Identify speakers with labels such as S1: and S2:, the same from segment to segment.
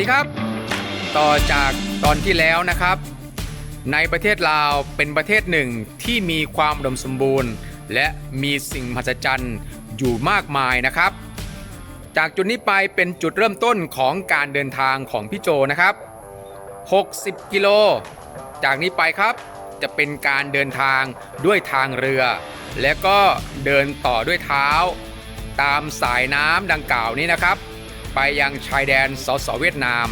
S1: วัสดีครับ ต่อจากตอนที่แล้วนะครับ ในประเทศลาวเป็นประเทศหนึ่งที่มีความอุดมสมบูรณ์ และมีสิ่งมหัศจรรย์อยู่มากมายนะครับ จากจุดนี้ไปเป็นจุดเริ่มต้นของการเดินทางของพี่โจนะครับ 60 กิโล จากนี้ไปครับจะเป็นการเดินทางด้วยทางเรือ และก็เดินต่อด้วยเท้า ตามสายน้ำดังกล่าวนี้นะครับ ไปยังชายแดนสสเวียดนาม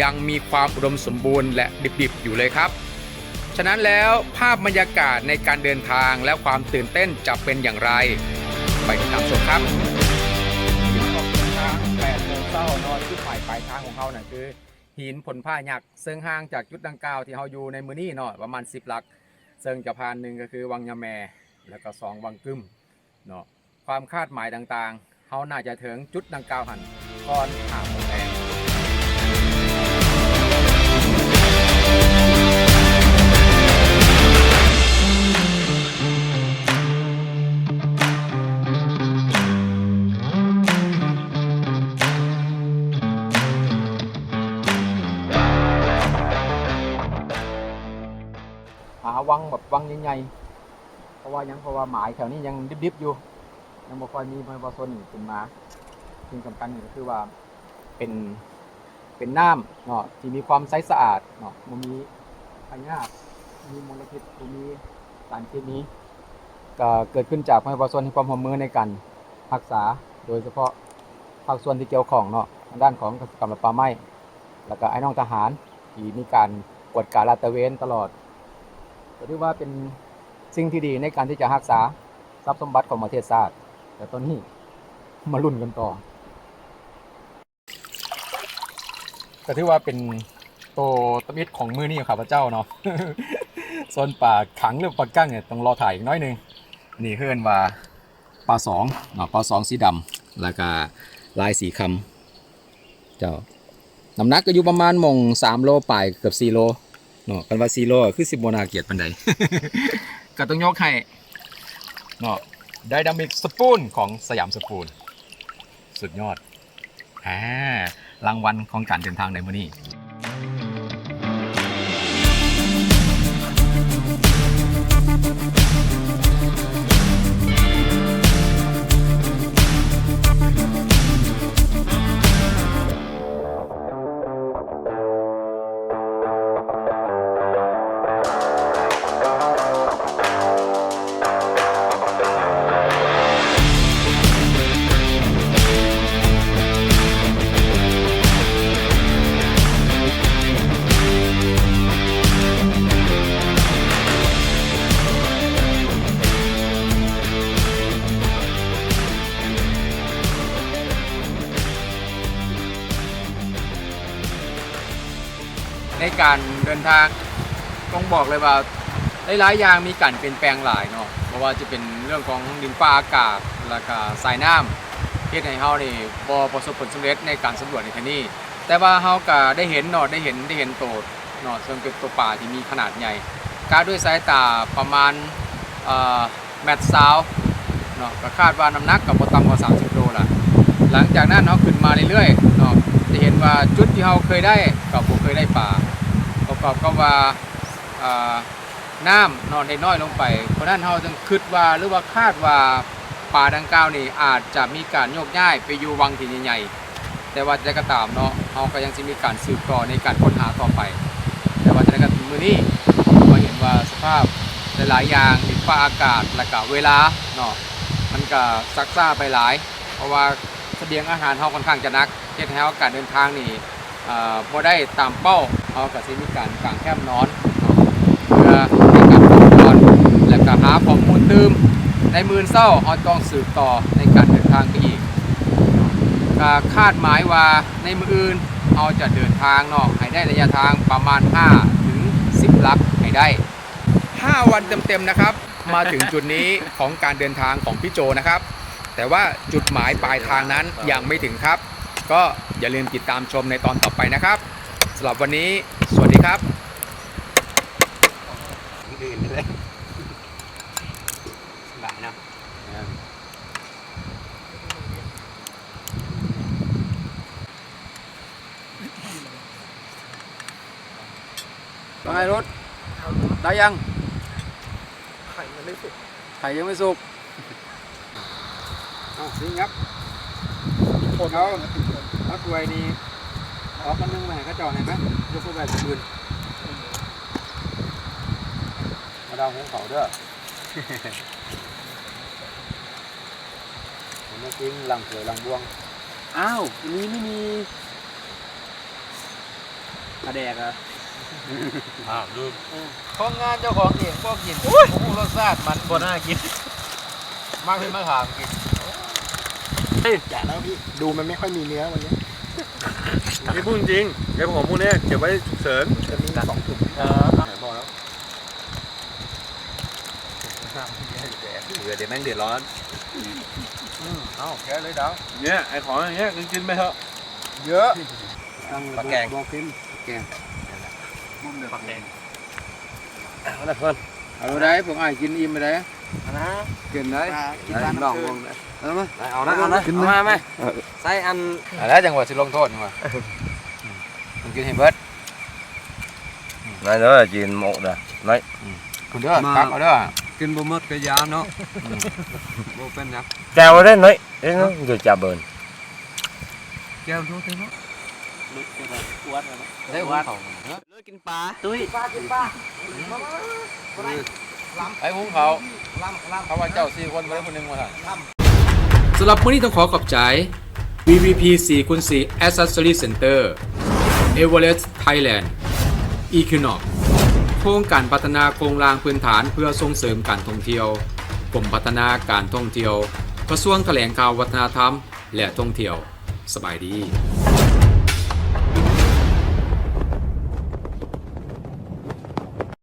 S1: ยังมีความอุดมสมบูรณ์และดิบๆ อยู่เลยครับ ฉะนั้นแล้วภาพบรรยากาศในการเดินทางและความตื่นเต้นจะเป็นอย่างไร ไปติดตามชมครับออกเดินทาง8โมงเช้านอนจุดหมายปลายทางของเขาน่ะคือ หินผลผ้าหยักซึ่งห่างจากจุดดังกล่าวที่เขาอยู่ในมือนี้เนาะประมาณ 10 หลัก ซึ่งจะผ่านหนึ่งก็คือวังยาแม แล้วก็สองวังกึมเนาะความคาดหมายต่างๆ เขาน่าจะถึงจุดดังกล่าวหัน ก่อนหาโมงแรงหาวังแบบวังใหญ่ๆเพราะว่ายังเพราะว่าหมายแถวนี้ยังดิบๆอยู่ ยังบ่ค่อยมีพลบอซนขึ้นมา สิ่งสำคัญนี่ก็คือว่าเป็นเป็นน้ำเนาะที่มีความใสสะอาดเนาะมันมีพยาธิมีมลพิษมีสารเคมีก็เกิดขึ้นจากพลบอซนที่ความร่วมมือในการรักษาโดยเฉพาะภาคส่วนที่เกี่ยวข้องเนาะทางด้านของกิกรรมและป่าไม้แล้วก็ไอ้น้องทหารที่มีการกวดการลาดตระเวนตลอดก็ถือว่าเป็นสิ่งที่ดีในการที่จะรักษาทรัพย์สมบัติของประเทศชาติแต่ตอนนี้มาลุ้นกันต่อ ก็ถือว่าเป็นโตตะมิดของมือนี่ข้าพเจ้าเนาะโซนป่าขังหรือปลากั้งเนี่ยต้องรอถ่ายอีกน้อยหนึงนี่เพื่อนว่าปลาสองเนาะปลาสองสีดำแล้วก็ลายสีคำเจ้าน้ำหนักก็อยู่ประมาณมงสามโลปลายเกือบสี่โลเนาะกันว่าซีโร่คือสิบโมนาเกียรติปันใดก็ต้องยกให้เนาะไดนามิกสปูนของสยามสปูน สุดยอดอ่า รางวัลของการเดินทางในมื้อนี้ การเดินทางต้องบอกเลยว่าหลายๆอย่างมีการเปลี่ยนแปลงหลายเนาะเพราะว่าจะเป็นเรื่องของดินฟ้าอากาศแล้วก็สายน้ำเฮ็ดให้เฮานี่บ่ประสบผลสำเร็จในการสำรวจในที่นี้ แต่ว่าเฮาก็ได้เห็นเนาะได้เห็นได้เห็นโตดเนาะซึ่งเป็นตัวป่าที่มีขนาดใหญ่การด้วยสายตาประมาณแมตซาวเนาะก็คาดว่าน้ำหนักก็บ่ต่ำกว่า 30โลละหลังจากนั้นเฮาขึ้นมาเรื่อยๆเนาะจะเห็นว่าจุดที่เฮาเคยได้ก็บ่เคยได้ป่า ประกอบกับว่าน้ำนอนได้น้อยลงไป เพราะนั้นเฮาจึงคิดว่าหรือว่าคาดว่าป่าดังกล่าวนี่อาจจะมีการโยกย้ายไปอยู่วังที่ใหญ่ๆแต่ว่าจะก็ตามเนาะเฮาก็ยังสิมีการสืบต่อในการค้นหาต่อไป แต่ว่าจะได้กันมือนี้ก็เห็นว่าสภาพหลายๆอย่างดิฟ้าอากาศและก็เวลาเนาะมันก็ซักซ่าไปหลาย เพราะว่าเสบียงอาหารเฮาค่อนข้างจะนักเฮ็ดให้เฮาการเดินทางนี่อ่าบ่ได้ตามเป้า เขาก็สิมีการกางแคมนอนเพื่อในการพักผ่อนและก็หาข้อมูลตืมในมือเศร้าเขาต้องสืบต่อในการเดินทางไปอีกก็คาดหมายว่าในมืออื่นเราจะเดินทางเนาะให้ได้ระยะทางประมาณ 5 ถึง 10 ลักให้ได้ 5 วันเต็มๆนะครับ มาถึงจุดนี้ของการเดินทางของพี่โจนะครับ แต่ว่าจุดหมายปลายทางนั้นยังไม่ถึงครับ ก็อย่าลืมติดตามชมในตอนต่อไปนะครับำหรับวันนี้สวัสดีครับ
S2: อื่นเลยสาะ
S1: ไงรถได้ยัง
S2: ไข่ยังไม่สุก
S1: ไข่ยังไม่สุกเอาสิงับ
S2: คน
S1: เขานักรวยนี่ ออกกันนึงมาให้เขาเจาะให้ไหมยกขึ้นไปคืนมาดาวหุงเขาวเด้อผมมากินหลังเสือหลังบวง อ้าวอันนี้ไม่มีกระแดกเหรอะ
S3: อ้าวลืม
S1: ของงานเจ้าของเองก็กินโอ้โหรสชาติมัน
S3: บ่น่ากิน
S1: มากขึ้นมากขามกิน
S2: แกะแล้วพี่ ดูมันไม่ค่อยมีเนื้อวันนี้
S3: นี่พูดจริงเก็บของพวกนี้เก็บไว้ฉุกเฉิน
S2: จะมีสองถุง
S3: เออ
S1: พอแล้วเดี๋ยวแม่งเดือดร้อนเอ้าแค่เลยดาว
S3: เนี่ยไอ้ของอย่างเงี้ยกินไปเถอะ
S1: เยอะ
S2: ปลาแกง
S1: บอกฟิมแกง
S3: ปักแดงเอาละเพิ่น
S1: เอาได้ผมอ้ายกินอิ่มไปได้
S2: นะ
S1: กินได้
S2: กินร้าน
S1: ลอง
S2: น้ำ
S1: ล
S2: ผึ้
S1: อง
S2: ง
S1: ได้เอามา
S3: เอาละเอาละเอามาไหมใส่อัน
S1: เอาแล้วจังหวะสิลงโทษจังหวะมัน กินให้เบิด
S4: nói đó là chuyện một nè nói
S1: คุณเด้อตักเอาเด้อ
S5: กินบ่หมดก็ยาเนาะบ่เป็นหยัง
S4: cao đấy nói đấy nó rồi chà bờn
S5: แก้วทุกทีเนาะ
S1: ได้หุงเขา
S3: กินปลาตุ้ย
S1: ไอ้หุงเขาเขาว่าเจ้าสี่คนมาได้คนหนึงมาสั่น
S6: สำหรับมื้อนี้ต้องขอขอบใจ VVP 4คูณ4 Accessory Center Everest Thailand Equinox โครงการพัฒนาโครงรางพื้นฐานเพื่อส่งเสริมการท่องเที่ยวกรมพัฒนาการท่องเที่ยว กระทรวงแถลงข่าววัฒนธรรม และท่องเที่ยว สบายดี